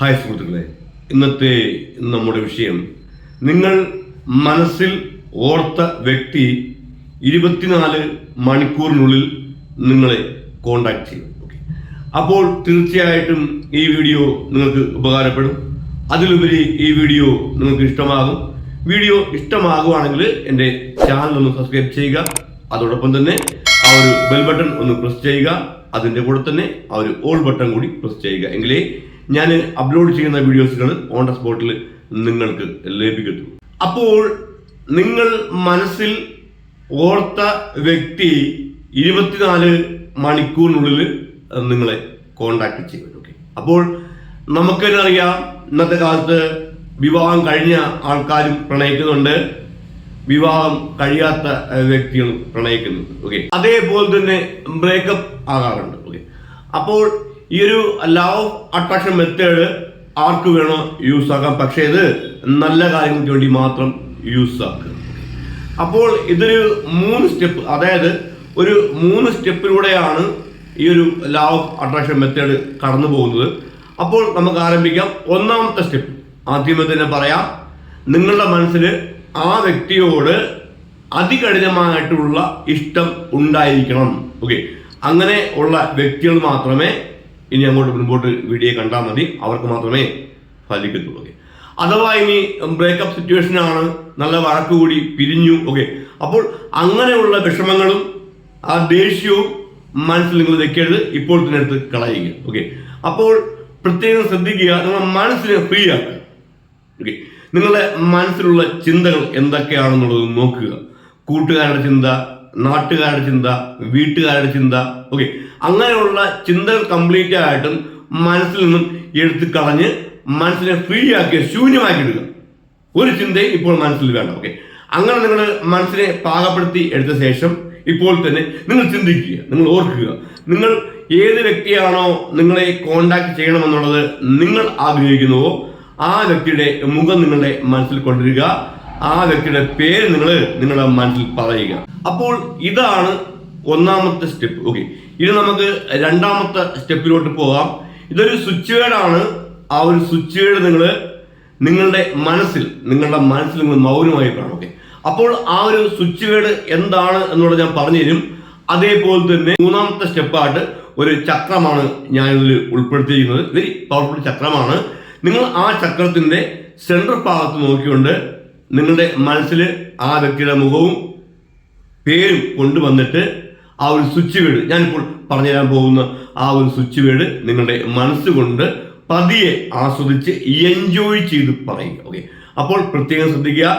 Hi സുഹൃത്തുക്കളെ ഇന്നത്തെ നമ്മുടെ വിഷയം നിങ്ങൾ മനസ്സിൽ ഓർത്ത വ്യക്തി ഇരുപത്തിനാല് മണിക്കൂറിനുള്ളിൽ നിങ്ങളെ കോണ്ടാക്ട് ചെയ്യും. അപ്പോൾ തീർച്ചയായിട്ടും ഈ വീഡിയോ നിങ്ങൾക്ക് ഉപകാരപ്പെടും. അതിലുപരി ഈ വീഡിയോ നിങ്ങൾക്ക് ഇഷ്ടമാകും. വീഡിയോ ഇഷ്ടമാകുവാണെങ്കിൽ എന്റെ ചാനൽ ഒന്ന് സബ്സ്ക്രൈബ് ചെയ്യുക. അതോടൊപ്പം തന്നെ ആ ഒരു ബെൽ ബട്ടൺ ഒന്ന് പ്രസ് ചെയ്യുക. അതിന്റെ കൂടെ തന്നെ ആ ഒരു ഓൾ ബട്ടൺ കൂടി പ്രസ് ചെയ്യുക. എങ്കിലേ ഞാൻ അപ്ലോഡ് ചെയ്യുന്ന വീഡിയോസുകൾ ഓൺ ദ സ്പോട്ടിൽ നിങ്ങൾക്ക് ലഭിക്കത്തുള്ളൂ. അപ്പോൾ നിങ്ങൾ മനസ്സിൽ ഓർത്ത വ്യക്തി ഇരുപത്തിനാല് മണിക്കൂറിനുള്ളിൽ നിങ്ങളെ കോണ്ടാക്ട് ചെയ്യും ഓക്കെ അപ്പോൾ നമുക്ക് അറിയാം ഇന്നത്തെ കാലത്ത് വിവാഹം കഴിഞ്ഞ ആൾക്കാരും പ്രണയിക്കുന്നുണ്ട്. വിവാഹം കഴിയാത്ത വ്യക്തികൾ പ്രണയിക്കുന്നുണ്ട് ഓക്കെ അതേപോലെ തന്നെ ബ്രേക്കപ്പ് ആകാറുണ്ട് ഓക്കെ അപ്പോൾ ഈ ഒരു ലവ് അട്രാക്ഷൻ മെത്തേഡ് ആർക്ക് വേണോ യൂസ് ആക്കാം. പക്ഷേ ഇത് നല്ല കാര്യങ്ങൾക്ക് വേണ്ടി മാത്രം യൂസ് ആക്കുക. അപ്പോൾ ഇതൊരു മൂന്ന് സ്റ്റെപ്പ് അതായത് ഒരു മൂന്ന് സ്റ്റെപ്പിലൂടെയാണ് ഈ ഒരു ലോ ഓഫ് അട്രാക്ഷൻ മെത്തേഡ് കടന്നു പോകുന്നത്. അപ്പോൾ നമുക്ക് ആരംഭിക്കാം. ഒന്നാമത്തെ സ്റ്റെപ്പ് ആദ്യമേ തന്നെ പറയാം. നിങ്ങളുടെ മനസ്സിൽ ആ വ്യക്തിയോട് അതികഠിനമായിട്ടുള്ള ഇഷ്ടം ഉണ്ടായിരിക്കണം. ഓക്കെ അങ്ങനെ ഉള്ള വ്യക്തികൾ മാത്രമേ ഇനി അങ്ങോട്ട് മുൻപോട്ട് വീഡിയോ കണ്ടാൽ മതി. അവർക്ക് മാത്രമേ ഫലിക്കത്തുള്ളൂ അഥവാ ഇനി ബ്രേക്കപ്പ് സിറ്റുവേഷൻ ആണ് നല്ല വഴക്ക് കൂടി പിരിഞ്ഞു ഓക്കെ അപ്പോൾ അങ്ങനെയുള്ള വിഷമങ്ങളും ആ ദേഷ്യവും മനസ്സിൽ നിങ്ങൾ വെക്കരുത്. ഇപ്പോൾ തന്നെ എടുത്ത് കളയുക ഓക്കെ അപ്പോൾ പ്രത്യേകം ശ്രദ്ധിക്കുക നിങ്ങളുടെ മനസ്സിനെ ഫ്രീ ആക്കുക ഓക്കെ നിങ്ങളുടെ മനസ്സിലുള്ള ചിന്തകൾ എന്തൊക്കെയാണെന്നുള്ളത് നോക്കുക. കൂട്ടുകാരുടെ ചിന്ത നാട്ടുകാരുടെ ചിന്ത വീട്ടുകാരുടെ ചിന്ത ഓക്കെ അങ്ങനെയുള്ള ചിന്തകൾ കംപ്ലീറ്റ് ആയിട്ടും മനസ്സിൽ നിന്നും എടുത്ത് കളഞ്ഞ് മനസ്സിനെ ഫ്രീ ആക്കി ശൂന്യമാക്കി എടുക്കുക ഒരു ചിന്തയും ഇപ്പോൾ മനസ്സിൽ വേണ്ട ഓക്കെ അങ്ങനെ നിങ്ങൾ മനസ്സിനെ പാകപ്പെടുത്തി എടുത്ത ശേഷം ഇപ്പോൾ തന്നെ നിങ്ങൾ ചിന്തിക്കുക നിങ്ങൾ ഓർക്കുക. നിങ്ങൾ ഏത് വ്യക്തിയാണോ നിങ്ങളെ കോണ്ടാക്ട് ചെയ്യണമെന്നുള്ളത് നിങ്ങൾ ആഗ്രഹിക്കുന്നുവോ ആ വ്യക്തിയുടെ മുഖം നിങ്ങളുടെ മനസ്സിൽ കൊണ്ടുവരിക ആ വ്യക്തിയുടെ പേര് നിങ്ങൾ നിങ്ങളുടെ മനസ്സിൽ പറയുക. അപ്പോൾ ഇതാണ് ഒന്നാമത്തെ സ്റ്റെപ്പ് ഓക്കെ ഇനി നമുക്ക് രണ്ടാമത്തെ സ്റ്റെപ്പിലോട്ട് പോകാം. ഇതൊരു സ്വിച്ച് വേർഡാണ് ആ ഒരു സ്വിച്ച് വേർഡ് നിങ്ങൾ നിങ്ങളുടെ മനസ്സിൽ നിങ്ങളുടെ മനസ്സിൽ നിങ്ങൾ മൗനമായി കാണും ഓക്കെ? അപ്പോൾ ആ ഒരു സ്വിച്ച് വേർഡ് എന്താണ് എന്നുള്ളത് ഞാൻ പറഞ്ഞു തരും അതേപോലെ തന്നെ മൂന്നാമത്തെ സ്റ്റെപ്പായിട്ട് ഒരു ചക്രമാണ് ഞാൻ ഇതിൽ ഉൾപ്പെടുത്തിയിരിക്കുന്നത്. വെരി പവർഫുൾ ചക്രമാണ്. നിങ്ങൾ ആ ചക്രത്തിന്റെ സെൻട്രൽ ഭാഗത്ത് നോക്കിക്കൊണ്ട് നിങ്ങളുടെ മനസ്സിൽ ആ വ്യക്തിയുടെ മുഖവും പേരും കൊണ്ടുവന്നിട്ട് ആ ഒരു സ്വിച്ച് വീട് ഞാനിപ്പോൾ പറഞ്ഞുതരാൻ പോകുന്ന ആ ഒരു സ്വിച്ച് വീട് നിങ്ങളുടെ മനസ്സുകൊണ്ട് പതിയെ ആസ്വദിച്ച് എൻജോയ് ചെയ്ത് പറയുക. ഓക്കെ അപ്പോൾ പ്രത്യേകം ശ്രദ്ധിക്കുക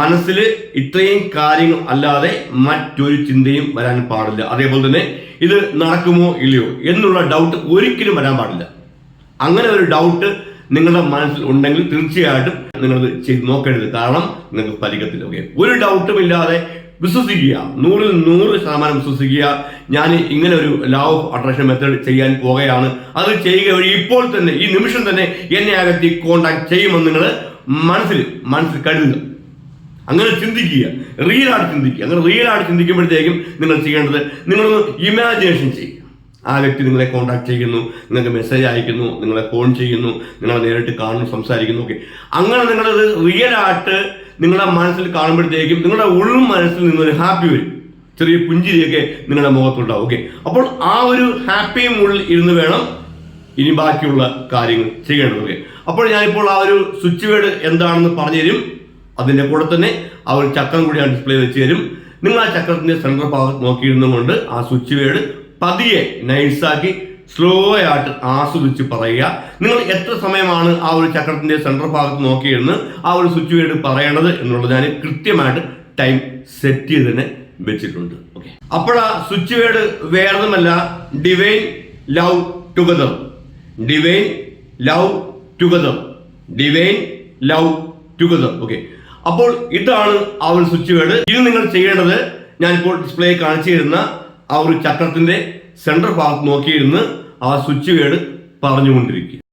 മനസ്സിൽ ഇത്രയും കാര്യങ്ങൾ അല്ലാതെ മറ്റൊരു ചിന്തയും വരാൻ പാടില്ല. അതേപോലെ തന്നെ ഇത് നടക്കുമോ ഇല്ലയോ എന്നുള്ള ഡൗട്ട് ഒരിക്കലും വരാൻ പാടില്ല. അങ്ങനെ ഒരു ഡൗട്ട് നിങ്ങളുടെ മനസ്സിൽ ഉണ്ടെങ്കിൽ തീർച്ചയായിട്ടും നിങ്ങളത് ചെയ്ത് നോക്കരുത് കാരണം നിങ്ങൾക്ക് ഫലിക്കത്തില്ല ഓക്കെ ഒരു ഡൗട്ടും ഇല്ലാതെ വിശ്വസിക്കുക. നൂറിൽ നൂറ് ശതമാനം വിശ്വസിക്കുക. ഞാൻ ഇങ്ങനെ ഒരു ലോ ഓഫ് അട്രാക്ഷൻ മെത്തേഡ് ചെയ്യാൻ പോകുകയാണ് അത് ചെയ്യുക വഴി ഇപ്പോൾ തന്നെ ഈ നിമിഷം തന്നെ എന്നെ അകത്തി കോണ്ടാക്ട് ചെയ്യുമെന്ന് നിങ്ങൾ മനസ്സിൽ മനസ്സിൽ കരുതുക. അങ്ങനെ ചിന്തിക്കുക. റിയൽ ആയിട്ട് ചിന്തിക്കുക. അങ്ങനെ റിയൽ ആയിട്ട് ചിന്തിക്കുമ്പോഴത്തേക്കും നിങ്ങൾ ചെയ്യേണ്ടത് നിങ്ങളൊന്ന് ഇമാജിനേഷൻ ചെയ്യുക. ആ വ്യക്തി നിങ്ങളെ കോണ്ടാക്ട് ചെയ്യുന്നു നിങ്ങൾക്ക് മെസ്സേജ് അയക്കുന്നു നിങ്ങളെ ഫോൺ ചെയ്യുന്നു നിങ്ങളെ നേരിട്ട് കാണുന്നു സംസാരിക്കുന്നു ഓക്കെ അങ്ങനെ നിങ്ങളത് റിയൽ ആയിട്ട് നിങ്ങളുടെ മനസ്സിൽ കാണുമ്പോഴത്തേക്കും നിങ്ങളുടെ ഉള്ളും മനസ്സിൽ നിന്നൊരു ഹാപ്പി വരും. ചെറിയ പുഞ്ചിരിയൊക്കെ നിങ്ങളുടെ മുഖത്തുണ്ടാവും ഓക്കെ അപ്പോൾ ആ ഒരു ഹാപ്പി ഉള്ളിൽ ഇരുന്ന് വേണം ഇനി ബാക്കിയുള്ള കാര്യങ്ങൾ ചെയ്യേണ്ടത് ഓക്കെ അപ്പോൾ ഞാനിപ്പോൾ ആ ഒരു സ്വിച്ച് വേർഡ് എന്താണെന്ന് പറഞ്ഞു തരും. അതിന്റെ കൂടെ തന്നെ ആ ഒരു ചക്രം കൂടി ഞാൻ ഡിസ്പ്ലേ വെച്ച് തരും. നിങ്ങൾ ആ ചക്രത്തിന്റെ സെൻട്രൽ ഭാഗത്ത് നോക്കിയിരുന്നുകൊണ്ട് ആ സ്വിച്ച് വേർഡ് പതിയെ നൈസാക്കി സ്ലോ ആയിട്ട് ആസ്വദിച്ച് പറയുക. നിങ്ങൾ എത്ര സമയമാണ് ആ ഒരു ചക്രത്തിന്റെ സെൻട്രൽ ഭാഗത്ത് നോക്കിയിരുന്ന് ആ ഒരു സ്വിച്ച് വേണ്ടി പറയേണ്ടത് എന്നുള്ളത് ഞാൻ കൃത്യമായിട്ട് ടൈം സെറ്റ് ചെയ്ത് തന്നെ വെച്ചിട്ടുണ്ട്. ഓക്കെ അപ്പോൾ ആ സ്വിച്ച് വേർഡ് വേറൊന്നുമല്ല divine love together divine love together divine love together okay അപ്പോൾ ഇതാണ് ആ ഒരു സ്വിച്ച് വേർഡ് ഇത് നിങ്ങൾ ചെയ്യേണ്ടത് ഞാനിപ്പോൾ ഡിസ്പ്ലേ കാണിച്ചു തരുന്ന ആ ഒരു ചക്രത്തിന്റെ സെൻട്രൽ ഭാഗത്ത് നോക്കിയിരുന്ന് ആ സ്വിച്ച് വേർഡ് പറഞ്ഞുകൊണ്ടിരിക്കുക.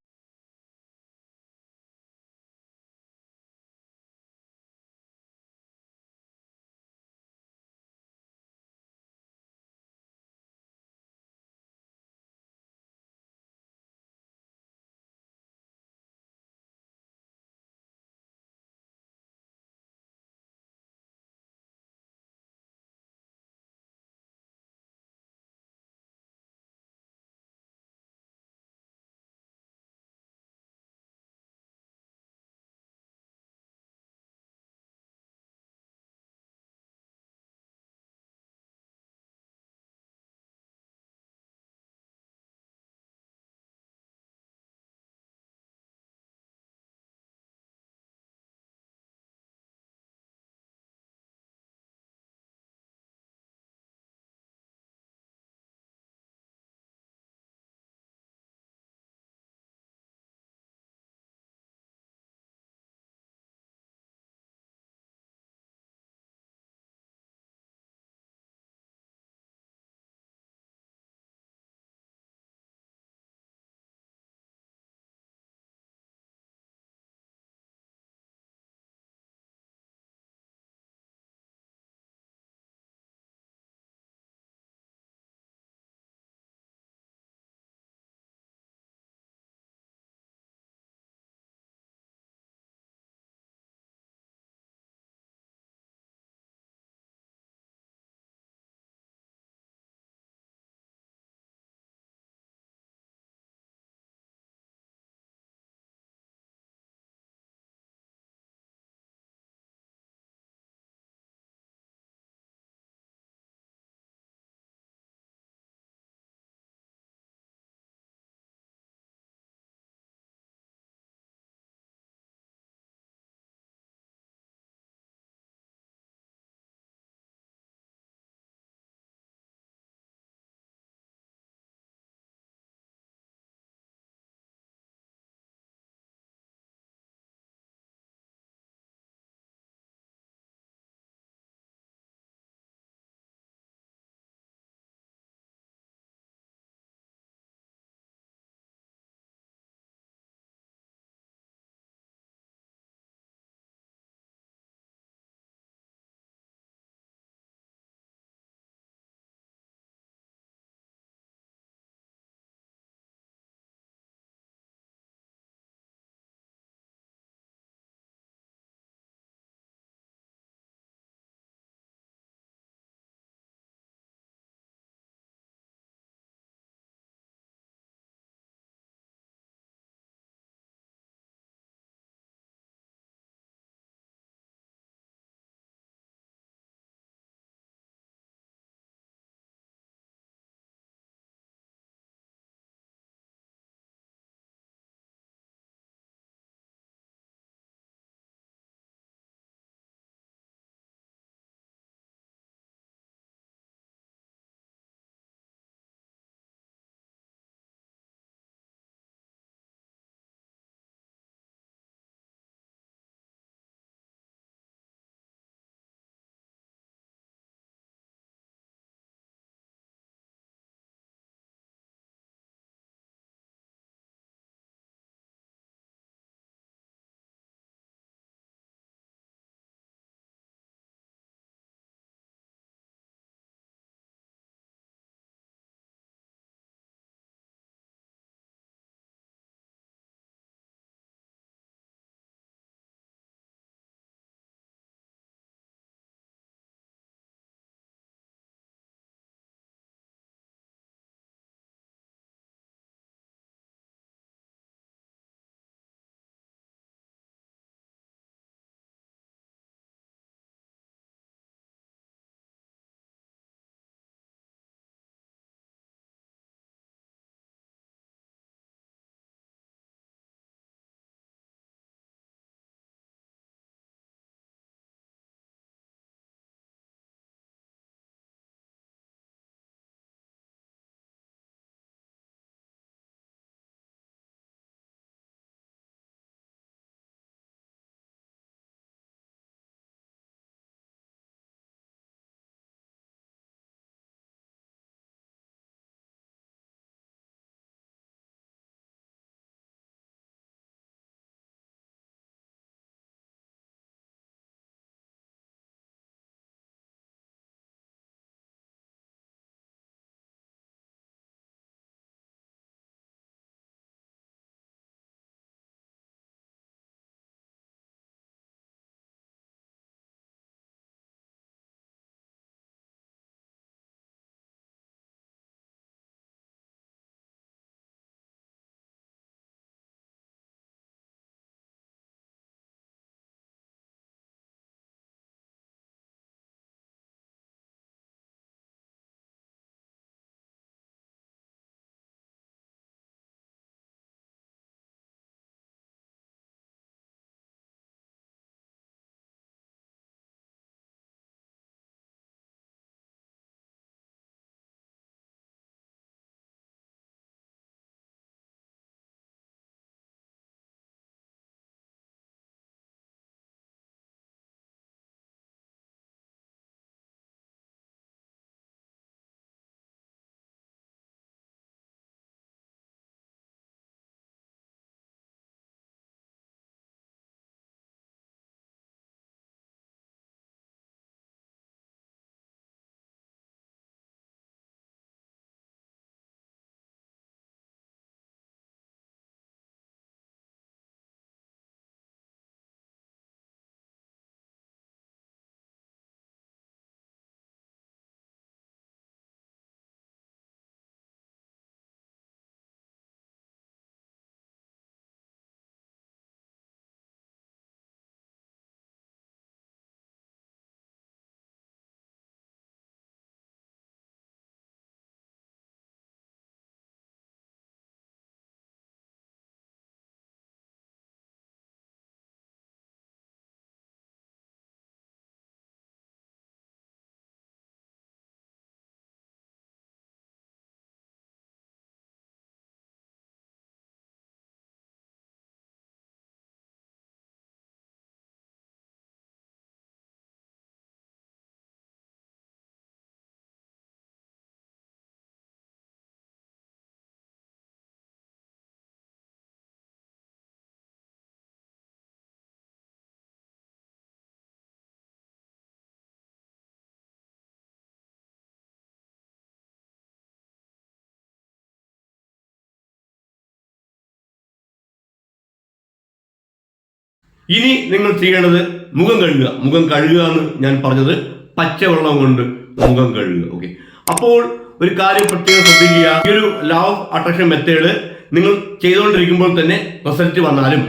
ഇനി നിങ്ങൾ ചെയ്യേണ്ടത്? മുഖം കഴുകുക. മുഖം കഴുകുക എന്ന് ഞാൻ പറഞ്ഞത് പച്ചവെള്ളം കൊണ്ട് മുഖം കഴുകുക. ഓക്കെ അപ്പോൾ ഒരു കാര്യം പ്രത്യേകം ശ്രദ്ധിക്കുക. ഈ ഒരു ലോ ഓഫ് അട്രാക്ഷൻ മെത്തേഡ് നിങ്ങൾ ചെയ്തുകൊണ്ടിരിക്കുമ്പോൾ തന്നെ റിസൾട്ട് വന്നാലും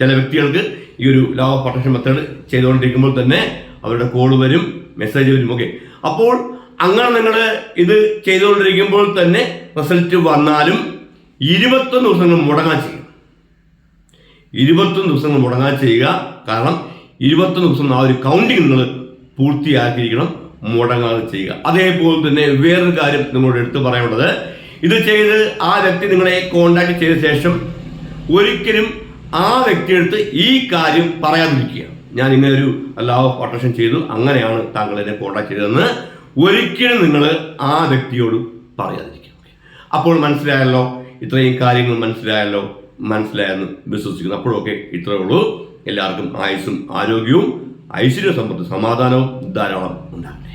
ചില വ്യക്തികൾക്ക് ഈ ഒരു ലോ ഓഫ് അട്രാക്ഷൻ മെത്തേഡ് ചെയ്തുകൊണ്ടിരിക്കുമ്പോൾ തന്നെ അവരുടെ കോൾ വരും മെസ്സേജ് വരും. ഓക്കെ അപ്പോൾ അങ്ങനെ നിങ്ങൾ ഇത് ചെയ്തുകൊണ്ടിരിക്കുമ്പോൾ തന്നെ റിസൾട്ട് വന്നാലും ഇരുപത്തൊന്ന് ദിവസങ്ങൾ മുടങ്ങാൻ ചെയ്യും. ഇരുപത്തൊന്ന് ദിവസങ്ങൾ മുടങ്ങാൻ ചെയ്യുക. കാരണം ഇരുപത്തൊന്ന് ദിവസം ആ ഒരു കൗണ്ടിങ് നിങ്ങൾ പൂർത്തിയാക്കിയിരിക്കണം. മുടങ്ങാതെ ചെയ്യുക. അതേപോലെ തന്നെ വേറൊരു കാര്യം നിങ്ങളോട് എടുത്തു പറയാനുള്ളത്. ഇത് ചെയ്ത് ആ വ്യക്തി നിങ്ങളെ കോണ്ടാക്ട് ചെയ്ത ശേഷം ഒരിക്കലും ആ വ്യക്തിയെടുത്ത് ഈ കാര്യം പറയാതിരിക്കുക. ഞാൻ ഇങ്ങനെ ഒരു ലാവ് ഓഫ് അട്രാക്ഷൻ ചെയ്തു. അങ്ങനെയാണ് താങ്കൾ എന്നെ കോണ്ടാക്ട് ചെയ്തതെന്ന് ഒരിക്കലും നിങ്ങൾ ആ വ്യക്തിയോട് പറയാതിരിക്കുക. അപ്പോൾ മനസ്സിലായല്ലോ? ഇത്രയും കാര്യങ്ങൾ മനസ്സിലായല്ലോ? മനസ്സിലായെന്ന് വിശ്വസിക്കുന്നു അപ്പോഴൊക്കെ ഇത്രയേ ഉള്ളൂ. എല്ലാവർക്കും ആയുസ്സും ആരോഗ്യവും ഐശ്വര്യ സമ്പത്ത് സമാധാനവും ധാരാളം ഉണ്ടാകും